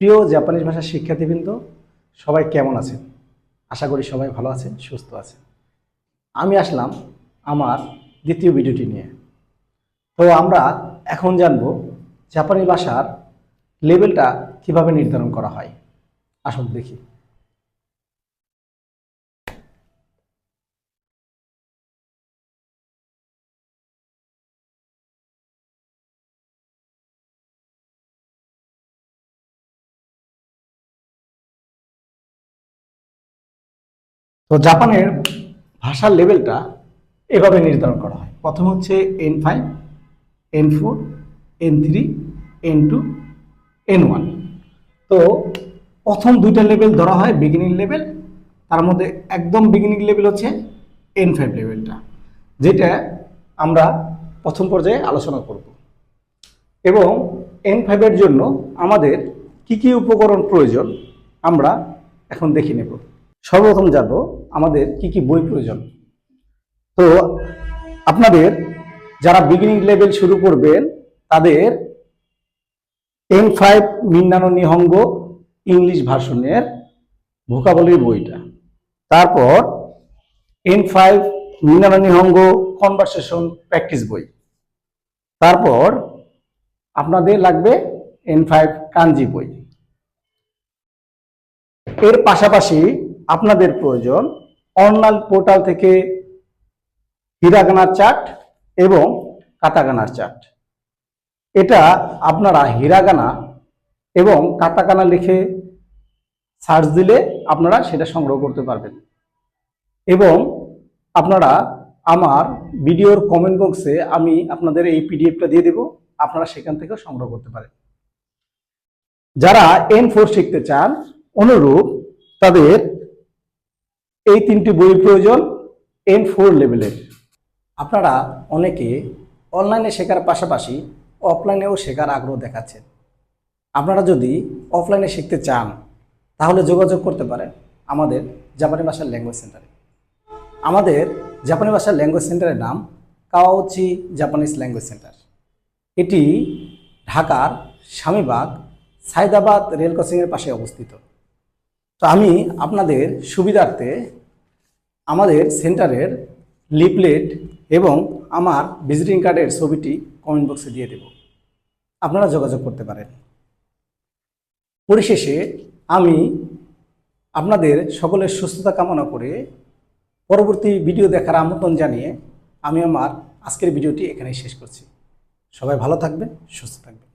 প্রিয় জাপানিজ ভাষার শিক্ষার্থীবৃন্দ, সবাই কেমন আছেন? আশা করি সবাই ভালো আছেন, সুস্থ আছেন। আমি আসলাম আমার দ্বিতীয় ভিডিওটি নিয়ে। তো আমরা এখন জানব জাপানি ভাষার লেভেলটা কীভাবে নির্ধারণ করা হয়। আসুন দেখি। তো জাপানের ভাষার লেভেলটা এভাবে নির্ধারণ করা হয়। প্রথম হচ্ছে N five N four N three N two N one তো প্রথম দুইটা লেভেল ধরা হয় বিগিনিং লেভেল তার মধ্যে একদম বিগিনিং লেভেল হচ্ছে এন ফাইভ লেভেলটা যেটা আমরা প্রথম পর্যায়ে আলোচনা করব। এবং এন ফাইভের জন্য আমাদের কি কি উপকরণ প্রয়োজন আমরা এখন দেখে নেব। সর্বপ্রথম যাব আমাদের কি কি বই প্রয়োজন। তো আপনাদের যারা বিগিনিং লেভেল শুরু করবেন, তাদের M five Minna no Nihongo English ভার্সনের ভোকাবলির বইটা। তারপর N five Minna no Nihongo conversation practice বই। তারপর আপনাদের লাগবে এন ফাইভ কাঞ্জি বই। এর পাশাপাশি আপনাদের প্রয়োজন অনলাইন পোর্টাল থেকে হিরাগানার চার্ট এবং কাতাগানার চার্ট। এটা আপনারা হিরাগানা এবং কাতাকানা লিখে সার্চ দিলে আপনারা সেটা সংগ্রহ করতে পারবেন। এবং আপনারা আমার ভিডিওর কমেন্ট বক্সে আমি আপনাদের এই পিডিএফটা দিয়ে দেব, আপনারা সেখান থেকেও সংগ্রহ করতে পারেন। যারা এন ফোর শিখতে চান, অনুরূপ তাদের এই তিনটি বই প্রয়োজন এন ফোর লেভেলের আপনারা অনেকে অনলাইনে শেখার পাশাপাশি অফলাইনেও শেখার আগ্রহ দেখাচ্ছেন। আপনারা যদি অফলাইনে শিখতে চান, তাহলে যোগাযোগ করতে পারেন আমাদের জাপানি ভাষার ল্যাঙ্গুয়েজ সেন্টারে আমাদের জাপানি ভাষার ল্যাঙ্গুয়েজ সেন্টারের নাম কাওয়াউচি জাপানিজ ল্যাঙ্গুয়েজ সেন্টার এটি ঢাকার স্বামীবাগ সাইদাবাদ রেল ক্রসিংয়ের পাশে অবস্থিত। তো আমি আপনাদের সুবিধার্থে আমাদের সেন্টারের লিপলেট এবং আমার ভিজিটিং কার্ডের ছবিটি কমেন্ট বক্সে দিয়ে দেব। আপনারা যোগাযোগ করতে পারেন। পরিশেষে আমি আপনাদের সকলের সুস্থতা কামনা করে পরবর্তী ভিডিও দেখার আমন্ত্রণ জানিয়ে আমি আমার আজকের ভিডিওটি এখানেই শেষ করছি। সবাই ভালো থাকবেন, সুস্থ থাকবেন।